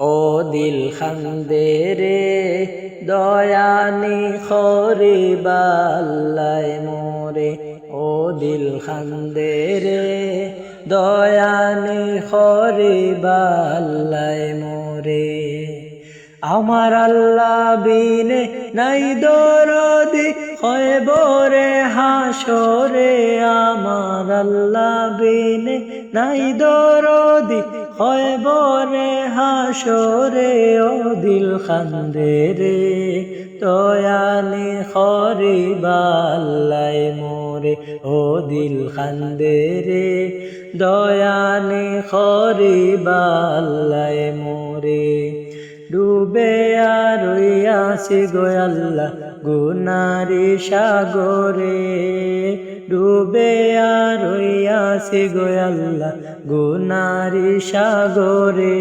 ও দিল খান্দে রে, দয়ানি খরি বাল্লাই মোরে। ও দিল খান্দে রে, দয়ানি খরি বাল্লাই মোরে। আমার আল্লাহ বিনে নাই দরদি, হয় হাসরে আমার আল্লাহ বিনে নাই দরদি। হয় বরে হাসরে ও দিল খান্দে রে তয়ানি খরি বাল্লাই মোরে ও দিল খান্দে রে দয়ানি খরি বাল্লাই মোরে। ডুবে আর আসি গোয়াল্লা গুনারি সাগরে। ডুবে আর আসি গোয়াল্লা গুনারি সাগরে।